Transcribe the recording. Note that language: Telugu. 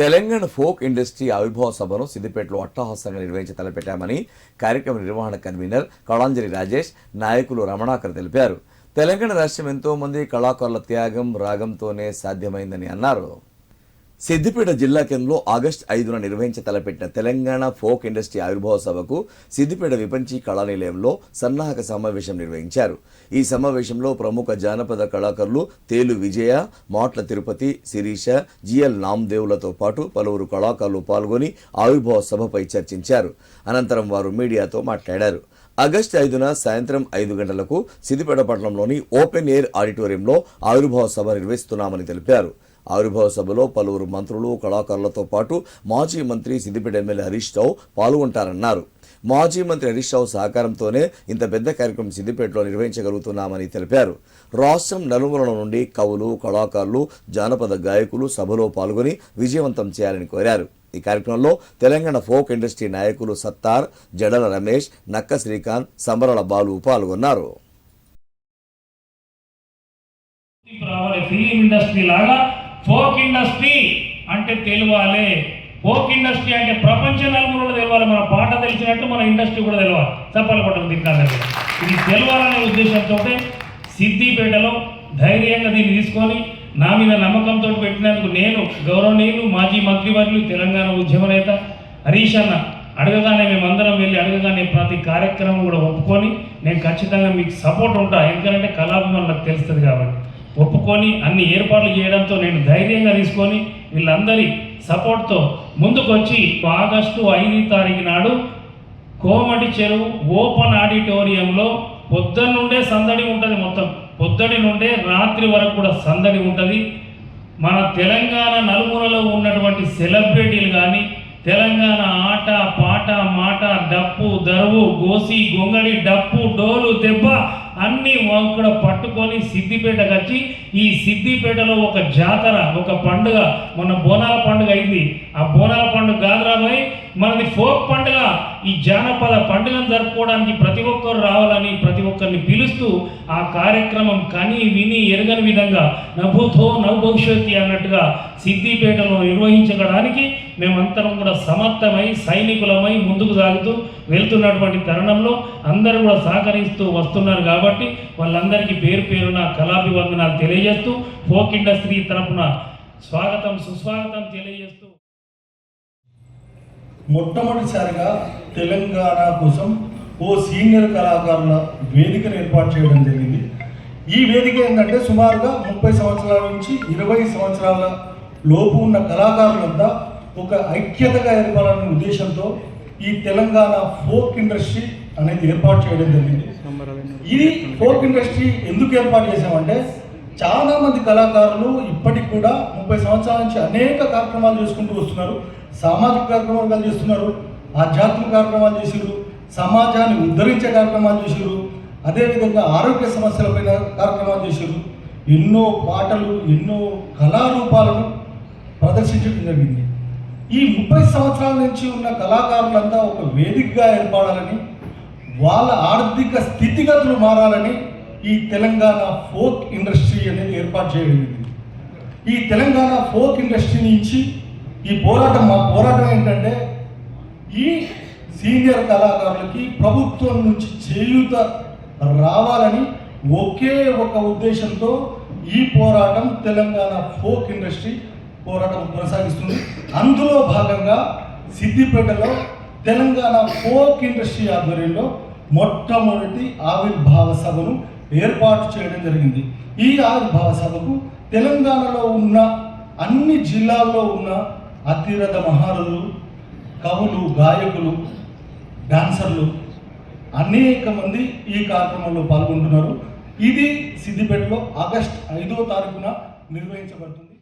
తెలంగాణ ఫోక్ ఇండస్ట్రీ ఆవిర్భావ సభను సిద్దిపేటలో అట్టహాసంగా నిర్వహించి తలపెట్టామని కార్యక్రమ నిర్వహణ కన్వీనర్ కళాంజలి రాజేష్ నాయకులు రమణాకర్ తెలిపారు. తెలంగాణ రాష్ట్రం ఎంతోమంది కళాకారుల త్యాగం రాగంతోనే సాధ్యమైందని అన్నారు. సిద్దిపేట జిల్లా కేంద్రంలో ఆగస్టు ఐదున నిర్వహించ తలపెట్టిన తెలంగాణ ఫోక్ ఇండస్ట్రీ ఆవిర్భావ సభకు సిద్దిపేట విపంచి కళానిలయంలో సన్నాహక సమావేశం నిర్వహించారు. ఈ సమావేశంలో ప్రముఖ జానపద కళాకారులు తేలు విజయ మాట్ల తిరుపతి శిరీష జిఎల్ నామ్దేవులతో పాటు పలువురు కళాకారులు పాల్గొని ఆవిర్భావ సభపై చర్చించారు. అనంతరం వారు మీడియాతో మాట్లాడారు. ఆగస్టు ఐదున సాయంత్రం ఐదు గంటలకు సిద్దిపేట పట్టణంలోని ఓపెన్ ఎయిర్ ఆడిటోరియంలో ఆవిర్భావ సభ నిర్వహిస్తున్నామని తెలిపారు. ఆవిర్భావ సభలో పలువురు మంత్రులు కళాకారులతో పాటు మాజీ మంత్రి సిద్దిపేట ఎమ్మెల్యే హరీష్ రావు పాల్గొంటారన్నారు. మాజీ మంత్రి హరీష్ రావు సహకారంతోనే ఇంత పెద్ద కార్యక్రమం సిద్దిపేటలో నిర్వహించగలుగుతున్నామని తెలిపారు. రాష్ట్రం నలుమూలల నుండి కవులు కళాకారులు జానపద గాయకులు సభలో పాల్గొని విజయవంతం చేయాలని కోరారు. ఈ కార్యక్రమంలో తెలంగాణ ఫోక్ ఇండస్ట్రీ నాయకులు సత్తార్ జడల రమేష్ నక్క శ్రీకాంత్ సంబరాల బాలు పాల్గొన్నారు. ఫిలిం ఇండస్ట్రీ లాగా ఫోక్ ఇండస్ట్రీ అంటే తెలియాలి ఫోక్ ఇండస్ట్రీ అంటే ప్రపంచ నలుగురు తెలవాలి. మన పాట తెలిసినట్టు మన ఇండస్ట్రీ కూడా తెలవాలి. చెప్పాలి పట్టం తింటారు ఇది తెలవాలనే ఉద్దేశంతో సిద్దిపేటలో ధైర్యంగా దీన్ని తీసుకొని నా మీద నమ్మకంతో పెట్టినందుకు నేను గౌరవనీయులు మాజీ మంత్రివర్యులు తెలంగాణ ఉద్యమ నేత హరీష్ అన్న అడగగానే మేమందరం వెళ్ళి అడగగానే ప్రతి కార్యక్రమం కూడా ఒప్పుకొని నేను ఖచ్చితంగా మీకు సపోర్ట్ ఉంటా. ఎందుకంటే కళాభిమానులకు తెలుస్తుంది కాబట్టి. ఒప్పుకొని అన్ని ఏర్పాట్లు చేయడంతో నేను ధైర్యంగా తీసుకొని వీళ్ళందరి సపోర్ట్తో ముందుకొచ్చి ఆగస్టు ఐదు తారీఖు నాడు కోమటి చెరువు ఓపెన్ ఆడిటోరియంలో పొద్దున్న నుండే సందడి ఉంటుంది మొత్తం. పొద్దుడి నుండే రాత్రి వరకు కూడా సందడి ఉంటుంది. మన తెలంగాణ నలుమూలలో ఉన్నటువంటి సెలబ్రిటీలు కానీ తెలంగాణ ఆట పాట మాట డప్పు దరువు గోసి గొంగడి డప్పు డోలు దెబ్బ అన్ని ఇక్కడ పట్టుకొని సిద్దిపేటకు వచ్చి ఈ సిద్దిపేటలో ఒక జాతర ఒక పండుగ. మొన్న బోనాల పండుగ అయింది. ఆ బోనాల పండుగ కాదురాబాయ్ మనది ఫోక్ పండుగ. ఈ జానపద పండుగను జరుపుకోవడానికి ప్రతి ఒక్కరు రావాలని ప్రతి ఒక్కరిని పిలుస్తూ ఆ కార్యక్రమం కని విని ఎరగని విధంగా నభూతో నవభవిష్యత్తి అన్నట్టుగా సిద్దిపేటలో నిర్వహించడానికి మేమంతరం కూడా సమర్థమై సైనికులమై ముందుకు సాగుతూ వెళ్తున్నటువంటి తరుణంలో అందరూ కూడా సహకరిస్తూ వస్తున్నారు కాబట్టి వాళ్ళందరికీ పేరు పేరున కళాభివందనాలు తెలియజేస్తూ ఫోక్ ఇండస్ట్రీ తరపున స్వాగతం సుస్వాగతం తెలియజేస్తూ. మొట్టమొదటిసారిగా తెలంగాణ కోసం ఓ సీనియర్ కళాకారుల వేదికను ఏర్పాటు చేయడం జరిగింది. ఈ వేదిక ఏంటంటే సుమారుగా ముప్పై సంవత్సరాల నుంచి ఇరవై సంవత్సరాల లోపు ఉన్న కళాకారులంతా ఒక ఐక్యతగా ఏర్పడాలనే ఉద్దేశంతో ఈ తెలంగాణ ఫోక్ ఇండస్ట్రీ అనేది ఏర్పాటు చేయడం జరిగింది. ఇది ఫోక్ ఇండస్ట్రీ ఎందుకు ఏర్పాటు చేశామంటే చాలా మంది కళాకారులు ఇప్పటికి కూడా ముప్పై సంవత్సరాల నుంచి అనేక కార్యక్రమాలు చేసుకుంటూ వస్తున్నారు. సామాజిక కార్యక్రమాలు చేస్తున్నారు. ఆధ్యాత్మిక కార్యక్రమాలు చేసిరు సమాజాన్ని ఉద్ధరించే కార్యక్రమాలు చేసిరు అదేవిధంగా ఆరోగ్య సమస్యలపైన కార్యక్రమాలు చేసిరు ఎన్నో పాటలు ఎన్నో కళారూపాలను ప్రదర్శించడం జరిగింది. ఈ ముప్పై సంవత్సరాల నుంచి ఉన్న కళాకారులంతా ఒక వేదికగా ఏర్పడాలని వాళ్ళ ఆర్థిక స్థితిగతులు మారాలని ఈ తెలంగాణ ఫోక్ ఇండస్ట్రీ అనేది ఏర్పాటు చేయబడింది ఈ తెలంగాణ ఫోక్ ఇండస్ట్రీ నుంచి ఈ పోరాటం మా పోరాటం ఏంటంటే ఈ సీనియర్ కళాకారులకి ప్రభుత్వం నుంచి చేయూత రావాలని ఒకే ఒక ఉద్దేశంతో ఈ పోరాటం తెలంగాణ ఫోక్ ఇండస్ట్రీ పోరాటం కొనసాగిస్తుంది. అందులో భాగంగా సిద్దిపేటలో తెలంగాణ ఫోక్ ఇండస్ట్రీ ఆధ్వర్యంలో మొట్టమొదటి ఆవిర్భావ సభను ఏర్పాటు చేయడం జరిగింది. ఈ ఆవిర్భావ సభకు తెలంగాణలో ఉన్న అన్ని జిల్లాల్లో ఉన్న అతిరథ మహారులు కవులు గాయకులు డాన్సర్లు అనేక మంది ఈ కార్యక్రమంలో పాల్గొంటున్నారు. ఇది సిద్దిపేటలో ఆగస్ట్ ఐదో తారీఖున నిర్వహించబడుతుంది.